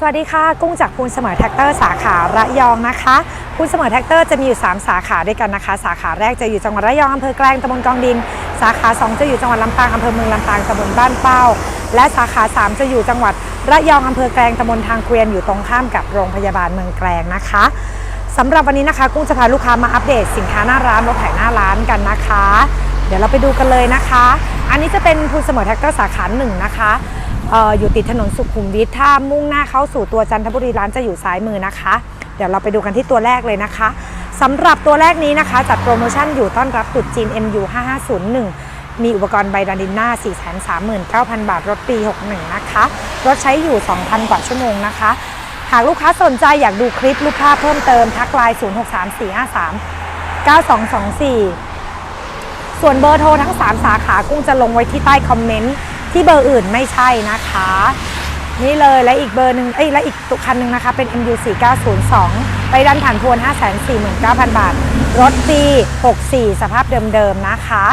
สวัสดีค่ะ กุ้งจากพูนเสมอแท็กเตอร์สาขาระยองนะคะพูนเสมอแท็กเตอร์จะมีอยู่ 3 สาขาด้วยกันนะคะ สาขาแรกจะอยู่จังหวัดระยองอำเภอแกลงตำบลกองดิน สาขา 2 จะอยู่จังหวัดลำปางอำเภอเมืองลำปางตำบลบ้านเป้า และสาขา 3 จะอยู่จังหวัดระยองอำเภอแกลงตำบลทางเกวียนอยู่ตรงข้ามกับโรงพยาบาลเมืองแกลงนะคะสำหรับวันนี้นะคะ กุ้งจะพาลูกค้ามาอัปเดตสินค้าหน้าร้านรถแผงหน้าร้านกันนะคะ เดี๋ยวเราไปดูกันเลยนะคะ อันนี้จะเป็นพูนเสมอแท็กเตอร์สาขาหนึ่งนะคะ อยู่ติดถนนสุขุมวิทถ้ามุ่งหน้าเข้าสู่ตัวจันทบุรีร้านจะอยู่ซ้ายมือนะคะ เดี๋ยวเราไปดูกันที่ตัวแรกเลยนะคะสำหรับตัวแรกนี้นะคะ จัดโปรโมชั่นอยู่ต้อนรับตรุษจีน MU 5501 มีอุปกรณ์ไบดานินหน้า 439,000 บาทรถปี 61 นะคะ รถใช้อยู่ 2,000 กว่าชั่วโมงนะคะ หากลูกค้าสนใจอยากดูคลิปรูปภาพเพิ่มเติม ทักไลน์ 063453 9224 ส่วนเบอร์โทรทั้ง 3 สาขากุ้งจะลงไว้ที่ใต้คอมเมนต์ ที่เบอร์อื่นไม่ใช่นะคะ นี่เลยและอีกเบอร์หนึ่งเอ้ยและอีกตัวคันหนึ่งนะคะ เป็น MU 4902ไปดันผ่านพวน 549,000 บาท รถปี 64 สภาพเดิมๆนะคะ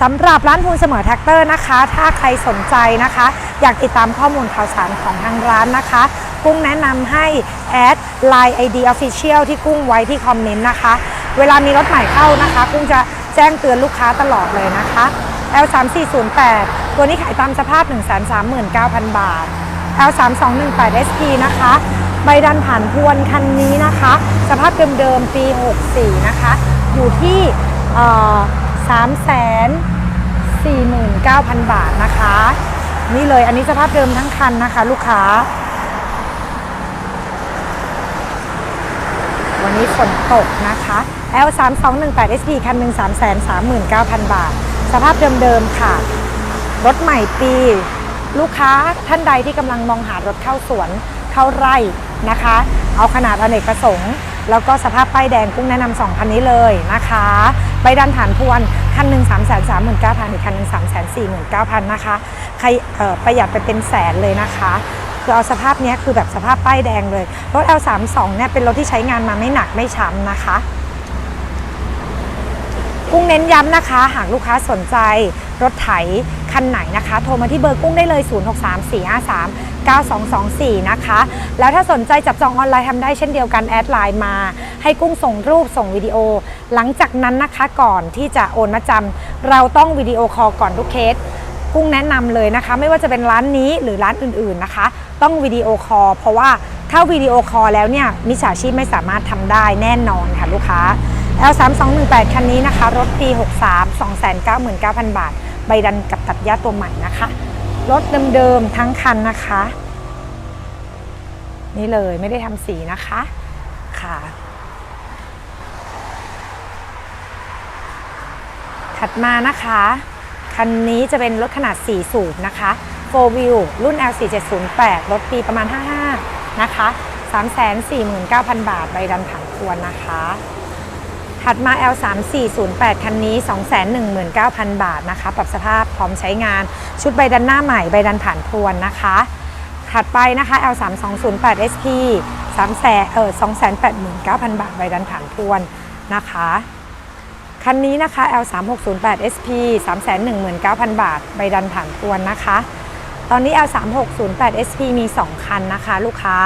สำหรับร้านพูนเสมอแท็กเตอร์นะคะ ถ้าใครสนใจนะคะ อยากติดตามข้อมูลข่าวสารของทางร้านนะคะ กุ้งแนะนำให้แอด Line ID Official ที่กุ้งไว้ที่คอมเมนต์นะคะ เวลามีรถใหม่เข้านะคะ กุ้งจะแจ้งเตือนลูกค้าตลอดเลยนะคะ L3408 ตัวนี้ขายตามสภาพ 139,000 บาท L3218 SP นะคะ ใบดันผ่านพวนคันนี้นะคะ สภาพเดิมๆปี 64 นะคะ อยู่ที่เอ่อ349,000 บาทนะคะ นี่เลยอันนี้สภาพเดิมทั้งคันนะคะ ลูกค้า วันนี้ฝนตกนะคะ L 3 2 1 8 SP คันหนึ่ง3 3 9 0 0 0 บาท สภาพเดิมๆค่ะ รถใหม่ปี ลูกค้าท่านใดที่กำลังมองหารถเข้าสวนเข้าไร่นะคะ เอาขนาดอเนกประสงค์ แล้วก็สภาพป้ายแดงกุ้งแนะนำสองคันนี้เลยนะคะใบดันฐานพวนคันหนึ่ง3 3 9 0 0 0อีกคันหนึ่ง3 4 9 0 0 0นะคะใครประหยัดไปเป็นแสนเลยนะคะคือเอาสภาพนี้คือแบบสภาพป้ายแดงเลย รถ L32 เนี่ยเป็นรถที่ใช้งานมาไม่หนักไม่ช้ำนะคะ กุ้งเน้นย้ำนะคะ หากลูกค้าสนใจ รถไถคันไหนนะคะ โทรมาที่เบอร์กุ้งได้เลย 0634539224 นะคะ แล้วถ้าสนใจจับจองออนไลน์ทำได้เช่นเดียวกันแอดไลน์มา ให้กุ้งส่งรูปส่งวิดีโอ หลังจากนั้นนะคะก่อนที่จะโอนมาจำเราต้องวิดีโอคอลก่อนทุกเคสกุ้งแนะนำเลยนะคะ ไม่ว่าจะเป็นร้านนี้หรือร้านอื่นๆนะคะ ต้องวิดีโอคอลเพราะว่าถ้าวิดีโอคอลแล้วเนี่ยมิจฉาชีพไม่สามารถทำได้แน่นอนค่ะลูกค้า L3218 คันนี้นะคะ รถปี 63 299,000 บาท ใบดันกับตัดหญ้าตัวใหม่นะคะ รถเดิมๆ ทั้งคันนะคะ นี่เลยไม่ได้ทำสีนะคะค่ะ ถัดมานะคะ คันนี้จะเป็นรถขนาด 4 สูบนะคะ 4 wheel รุ่น L4708 รถปีประมาณ 55 นะคะ 349,000 บาท ใบดันผังควรนะคะ ถัดมา L3408 คันนี้ 219,000 บาทนะคะ ปรับสภาพพร้อมใช้งาน ชุดใบดันหน้าใหม่ ใบดันผ่านพรวนนะคะ ถัดไปนะคะ L3208 SP 3แสนเออ289,000 บาท ใบดันผ่านพรวนนะคะ คันนี้นะคะ L3608 SP 319,000 บาท ใบดันผ่านพรวนนะคะ ตอนนี้ L3608 SP มี 2 คันนะคะ ลูกค้า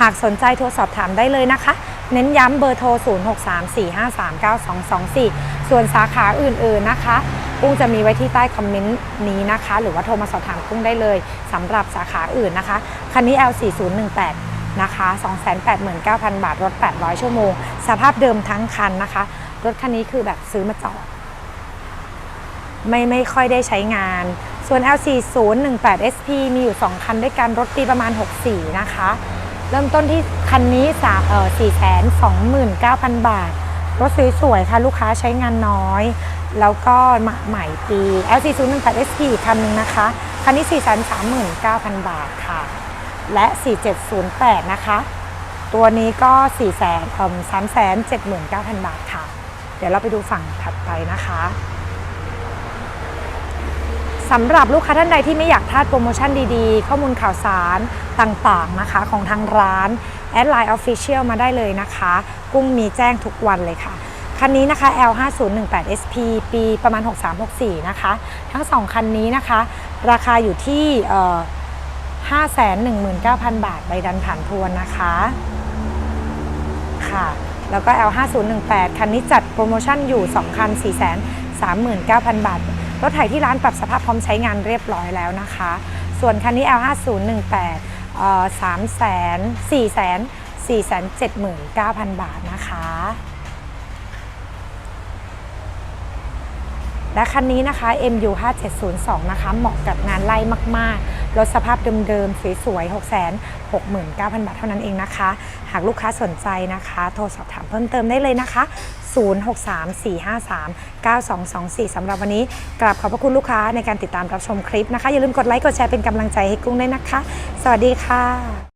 หากสนใจโทรสอบถามได้เลยนะคะ เน้นย้ำเบอร์โทร 0634539224 ส่วนสาขาอื่นๆนะคะกุ้งจะมีไว้ที่ใต้คอมเมนต์นี้นะคะ หรือว่าโทรมาสอบถามกุ้งได้เลยสำหรับสาขาอื่นนะคะ คันนี้ L4018 นะคะ289,000 บาท รถ 800 ชั่วโมง สภาพเดิมทั้งคันนะคะ รถคันนี้คือแบบซื้อมาจอด ไม่ไม่ค่อยได้ใช้งาน ส่วน L4018 SP มีอยู่ 2 คันด้วยกัน รถปีประมาณ 64 นะคะ เริ่มต้นที่คันนี้3เอ่อ429,000บาท รถสวยๆค่ะ ลูกค้าใช้งานน้อย แล้วก็ใหม่ปี L4018 SP คันหนึงนะคะ คันนี้ 439,000 บาทค่ะ และ 4708 นะคะ ตัวนี้ก็ 4 3 7 9 0 0 0 บาทค่ะ เดี๋ยวเราไปดูฝั่งถัดไปนะคะ สำหรับลูกค้าท่านใดที่ไม่อยากพลาดโปรโมชั่นดีๆ ข้อมูลข่าวสารต่างๆนะคะของทางร้านแอดไลน์ Official มาได้เลยนะคะ กุ้งมีแจ้งทุกวันเลยค่ะ คันนี้นะคะ L5018 SP ปีประมาณ 6364 นะคะ ทั้ง 2 คันนี้นะคะ ราคาอยู่ที่เอ่อ519,000 บาทใบดันผ่านทวนนะคะค่ะ แล้วก็ L5018 คันนี้จัดโปรโมชั่นอยู่ 2 คัน 439,000 บาท รถไถที่ร้านปรับสภาพพร้อมใช้งานเรียบร้อยแล้วนะคะ ส่วนคันนี้ L5018 เอ่อ3แสน4แสน4แสน79,000บาทนะคะ และคันนี้นะคะ MU 5702นะคะ เหมาะกับงานไล่มากๆ รถสภาพเดิมๆ สวยๆ 669,000 บาทเท่านั้นเองนะคะ หากลูกค้าสนใจนะคะ โทรสอบถามเพิ่มเติมได้เลยนะคะ0634539224สำหรับวันนี้กราบขอบพระคุณลูกค้าในการติดตามรับชมคลิปนะคะ อย่าลืมกดไลค์กดแชร์เป็นกำลังใจให้กุ้งด้วยนะคะ สวัสดีค่ะ